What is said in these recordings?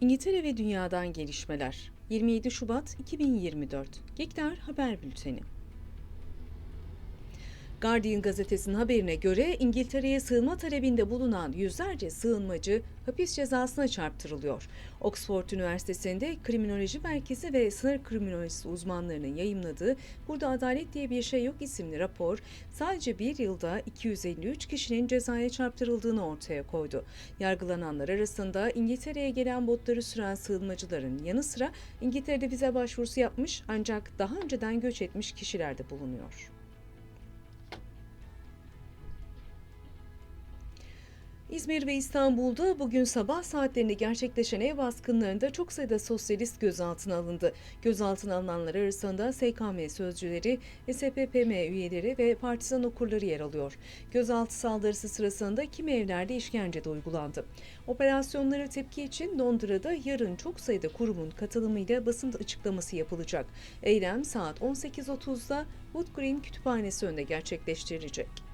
İngiltere ve Dünya'dan gelişmeler. 27 Şubat 2024. Gektar Haber Bülteni. Guardian gazetesinin haberine göre İngiltere'ye sığınma talebinde bulunan yüzlerce sığınmacı hapis cezasına çarptırılıyor. Oxford Üniversitesi'nde Kriminoloji Merkezi ve Sınır Kriminolojisi uzmanlarının yayımladığı Burada Adalet diye bir şey yok isimli rapor sadece bir yılda 253 kişinin cezaya çarptırıldığını ortaya koydu. Yargılananlar arasında İngiltere'ye gelen botları süren sığınmacıların yanı sıra İngiltere'de vize başvurusu yapmış ancak daha önceden göç etmiş kişiler de bulunuyor. İzmir ve İstanbul'da bugün sabah saatlerinde gerçekleşen ev baskınlarında çok sayıda sosyalist gözaltına alındı. Gözaltına alınanlar arasında SKM sözcüleri, SPPM üyeleri ve partizan okurları yer alıyor. Gözaltı saldırısı sırasında kimi evlerde işkence de uygulandı. Operasyonlara tepki için Londra'da yarın çok sayıda kurumun katılımıyla basın açıklaması yapılacak. Eylem saat 18.30'da Wood Green Kütüphanesi önünde gerçekleştirilecek.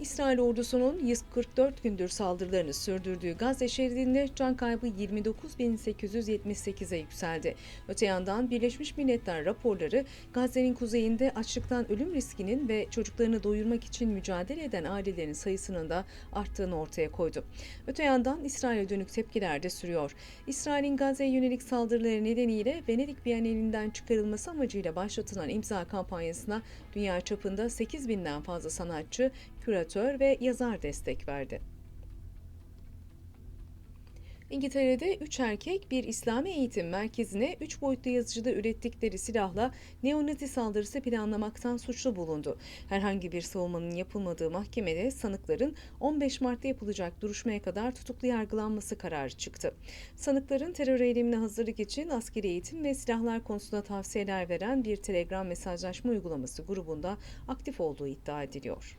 İsrail ordusunun 144 gündür saldırılarını sürdürdüğü Gazze şeridinde can kaybı 29.878'e yükseldi. Öte yandan Birleşmiş Milletler raporları Gazze'nin kuzeyinde açlıktan ölüm riskinin ve çocuklarını doyurmak için mücadele eden ailelerin sayısının da arttığını ortaya koydu. Öte yandan İsrail'e dönük tepkiler de sürüyor. İsrail'in Gazze'ye yönelik saldırıları nedeniyle Venedik Bienalinden çıkarılması amacıyla başlatılan imza kampanyasına dünya çapında 8 binden fazla sanatçı, küratör ve yazar destek verdi. İngiltere'de 3 erkek bir İslami eğitim merkezine 3 boyutlu yazıcıda ürettikleri silahla neonazi saldırısı planlamaktan suçlu bulundu. Herhangi bir savunmanın yapılmadığı mahkemede sanıkların 15 Mart'ta yapılacak duruşmaya kadar tutuklu yargılanması kararı çıktı. Sanıkların terör eylemine hazırlık için askeri eğitim ve silahlar konusunda tavsiyeler veren bir telegram mesajlaşma uygulaması grubunda aktif olduğu iddia ediliyor.